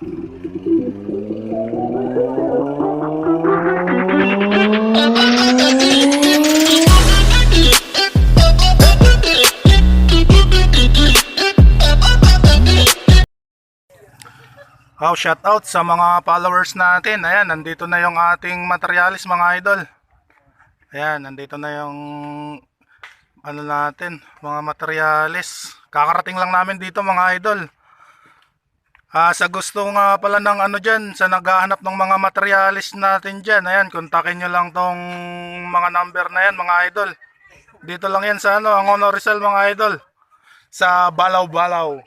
Oh, shout out sa mga followers natin. Ayan, nandito na yung ating materialis mga idol. Ayan, nandito na yung ano natin, mga materialis. Kakarating lang namin dito mga idol. Ah, sa gusto nga pala ng ano dyan, sa naghahanap ng mga materialis natin dyan, ayan, kontakin nyo lang tong mga number na yan mga idol. Dito lang yan sa ano, ang Honor Rizal mga idol. Sa Balaw-Balaw.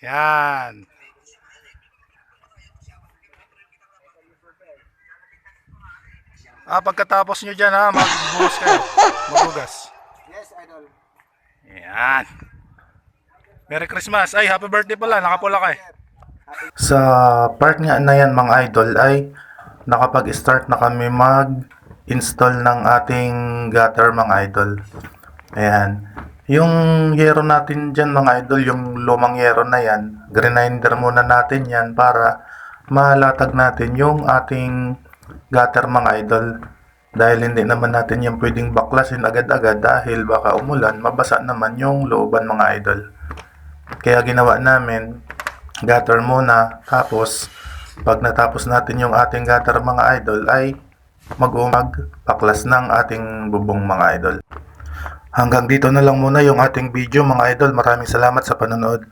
Yan. Ah, pagkatapos nyo dyan ha, magbuhos kayo. Magbugas. Yes, idol. Yan. Merry Christmas. Ay, happy birthday pala. Nakapula ka eh. Sa part nga na yan mga idol ay nakapag-start na kami mag-install ng ating gutter mga idol. Ayan. Yung yero natin dyan mga idol, yung lumang yero na yan, grinder muna natin yan para malatag natin yung ating gutter mga idol. Dahil hindi naman natin yung pwedeng baklasin agad-agad dahil baka umulan, mabasa naman yung looban mga idol. Kaya ginawa namin, gutter muna, tapos pag natapos natin yung ating gutter mga idol ay mag-umag paklas ng ating bubong mga idol. Hanggang dito na lang muna yung ating video mga idol. Maraming salamat sa panonood.